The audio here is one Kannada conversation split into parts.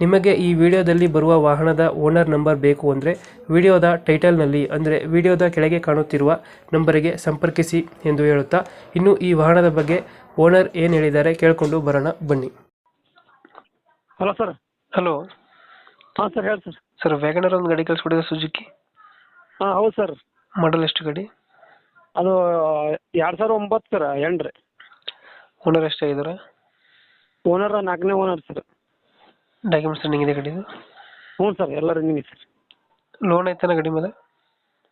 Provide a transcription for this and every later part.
ನಿಮಗೆ ಈ ವಿಡಿಯೋದಲ್ಲಿ ಬರುವ ವಾಹನದ ಓನರ್ ನಂಬರ್ ಬೇಕು ಅಂದರೆ ವಿಡಿಯೋದ ಟೈಟಲ್ನಲ್ಲಿ ಅಂದರೆ ವಿಡಿಯೋದ ಕೆಳಗೆ ಕಾಣುತ್ತಿರುವ ನಂಬರಿಗೆ ಸಂಪರ್ಕಿಸಿ ಎಂದು ಹೇಳುತ್ತಾ ಇನ್ನು ಈ ವಾಹನದ ಬಗ್ಗೆ ಓನರ್ ಏನು ಹೇಳಿದ್ದಾರೆ ಕೇಳಿಕೊಂಡು ಬರೋಣ ಬನ್ನಿ. Hello sir. ಹಲೋ. ಹಾಂ ಸರ್ ಹೇಳಿ ಸರ್. ಸರ್ ವ್ಯಾಗನರ್ ಒಂದು ಗಾಡಿ ಕಳಿಸ್ಬಿಟ್ಟಿದೆ ಸುಜುಕಿ ಹಾಂ ಹೌದು ಸರ್. ಮಾಡಲ್ ಎಷ್ಟು ಗಾಡಿ? ಅದು ಎರಡು ಸಾವಿರ ಒಂಬತ್ತು ಸರ್ ಎಂಡ್ರಿ ಓನರ್ ಎಷ್ಟಾಗಿದ್ದಾರೆ? ಓನರ್ ನಾಲ್ಕನೇ ಓನರ್ ಸರ್. ಡಾಕ್ಯುಮೆಂಟ್ಸ್ ರನ್ನಿಂಗ್ ಇದೆ ಗಾಡಿದು ಹ್ಞೂ ಸರ್ ಎಲ್ಲ ರನ್ನಿಂಗ್ ಸರ್. ಲೋನ್ ಐತನ ಗಾಡಿ ಮೇಲೆ?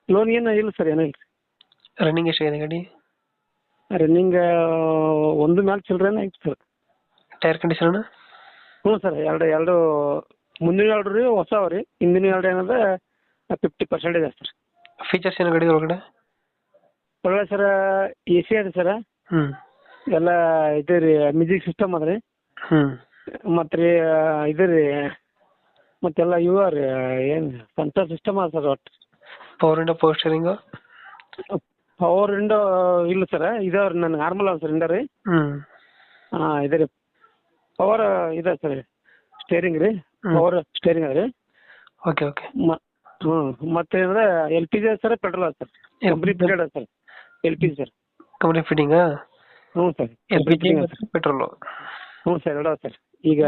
ಲೋನ್ ಏನು ಇಲ್ಲ ಸರ್ ಏನೂ ಇಲ್ಲ ರನ್ನಿಂಗ್ ಎಷ್ಟಾಗಿದೆ ಗಾಡಿ? ರನ್ನಿಂಗ್ ಒಂದು ಮ್ಯಾಲೆ ಚಿಲ್ಡ್ರನ್ ಐತೆ ಸರ್. ಟೈರ್ ಕಂಡೀಷನ್ ಹ್ಞೂ ಸರ್ ಎರಡು ಎರಡು ಮುಂದಿನ ಎರಡು ರೀ ಹೊಸ ರೀ. ಹಿಂದಿನ ಎರಡು ಏನಿದೆ ಫಿಫ್ಟಿ ಪರ್ಸೆಂಟ್ ಇದೆ ಸರ್. ಫೀಚರ್ಸ್ ಏನು ಗಾಡಿ ಒಳಗಡೆ? ಒಳ್ಳೆ ಸರ್ ಎ ಸಿ ಅದ ಸರ್. ಹ್ಞೂ ಎಲ್ಲ ಇದು ರೀ ಮ್ಯೂಸಿಕ್ ಸಿಸ್ಟಮ್ ಅದ ರೀ. ಹ್ಞೂ ಮತ್ತು ರೀ ಇದು ರೀ ಮತ್ತೆಲ್ಲ ಇವ ರೀ ಏನು ಸಂತ ಸಿಸ್ಟಮ್ ಅದ ಸರ್ ಒಟ್ಟು. Power window power steering power window ಇಲ್ಲ ಸರ್ ಇದಾವ ರೀ ನನ್ನ ನಾರ್ಮಲ್ ಸರ್ ಇಂದ ರೀ. ಹ್ಞೂ ಹಾಂ ಇದೆ ರೀ ಪವರ್ ಇದೆ ಸರ್ ಸ್ಟೇರಿಂಗ್ ರೀ. ಪವರ್ ಸ್ಟೇರಿಂಗ್ ಅದ ರೀ. ಓಕೆ ಓಕೆ ಮ ಹ್ಞೂ ಮತ್ತೆ ಏನಂದ್ರೆ ಎಲ್ ಪಿ ಜಿ ಅದ ಸರ್ ಪೆಟ್ರೋಲ್ ಅದ ಸರ್ ಕಂಪ್ನಿ ಫಿಟೆಡ್ ಅದ sir L P G sir. Company ಫಿಟ್ಟಿಂಗಾ ಹ್ಞೂ sir L P G petrol ಹ್ಞೂ ಸರ್ ಎರಡು ಸರ್. ಈಗ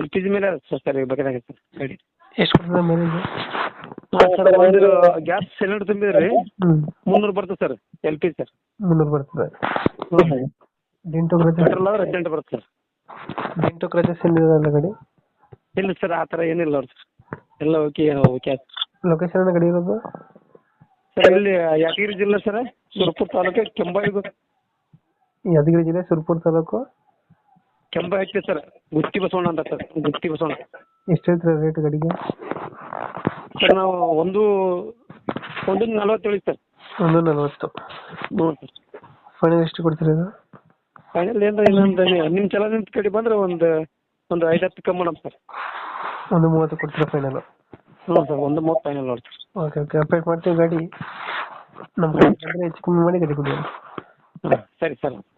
ಎಲ್ ಪಿ ಜಿ ಮೇಲೆ ಸರ್ ಸರ್ ಈಗ ಬೇಕಾದಾಗ ಸರ್ ಗಾಡಿ. ಎಷ್ಟು ಕೊಡ್ತದೆ ಮೈಲೇಜ್? ಸರ್ ಒಂದು ಗ್ಯಾಸ್ ಸಿಲಿಂಡರ್ ತುಂಬಿದ್ರಿ ಹ್ಞೂ ಮುನ್ನೂರು ಬರ್ತದೆ sir L P G sir. ಮುನ್ನೂರು ಬರ್ತದೆ. ಹ್ಞೂ ಸರ್. ಡೆಂಟು ಕ್ರಚಸ್ ಪೆಟ್ರೋಲ್ ಆದ್ರೆ ಹದಿನೆಂಟು ಬರುತ್ತೆ ಸರ್. ಡಿಂಟು ಕ್ರಚಸ್ ಏನಿದೆ ಗಾಡಿ? ಇಲ್ಲ ಸರ್ ಆ ಥರ ಏನಿಲ್ಲ ಅವ್ರು ಸರ್. ಎಲ್ಲ ಓಕೆ ಓಕೆ ಲೊಕೇಶನ್ ಗಾಡಿ ಇರೋದು? ಸರ್ ಇಲ್ಲಿ ಯಾದಗಿರಿ ಜಿಲ್ಲೆ ಸರ್ ಸುರಪುರ ತಾಲೂಕು ಕೆಂಬಾಯಿ ಯಾದಗಿರಿ ಜಿಲ್ಲೆ ಸುರಪುರ ತಾಲೂಕು? ಕೆಂಬಾಯಿ ಐತಿ ಸರ್. ಗುತ್ತಿ ಬಸವಣ್ಣ ಅಂತ ಸರ್. ಗುತ್ತಿ ಬಸವಣ್ಣ. ಎಷ್ಟು ಹೇಳ್ತೀರಾ ರೇಟ್ ಗಾಡಿಗೆ? ಸರ್ ನಾವು ಒಂದು ಒಂದು ನಲ್ವತ್ತೇಳು ಸರ್. ಒಂದು ನಲವತ್ತು. ಹ್ಞೂ ಸರ್. ಫೈನಲ್ ಎಷ್ಟು ಕೊಡ್ತೀರಾ ಇದು? ಫೈನಲ್ ಏನಾರ ಇನ್ನೊಂದು ನಿಮ್ಮ ಚಲ ನಿಂತ ಕಡೆ ಬಂದ್ರೆ ಒಂದು ಒಂದು ಐದು ಹತ್ತು ಕಮ್ಮಿ ಮಾಡಮ್ ಸರ್. ಒಂದು ಮೂವತ್ತು ಕೊಡ್ತೀರಾ ಫೈನಲ್ ಹ್ಞೂ ಸರ್ ಒಂದು ಮೂವತ್ತು ಫೈನಲ್ ನೋಡಿ ಸರ್. ಓಕೆ ಓಕೆ ಅಪ್ಡೇಟ್ ಮಾಡ್ತೀವಿ ಗಾಡಿ. ನಮ್ಮ ಕಡೆ ಬಂದರೆ ಹೆಚ್ಚು ಕಮ್ಮಿ ಮಾಡಿ ಗಾಡಿ ಕೊಡಿ. ಸರಿ ಸರ್.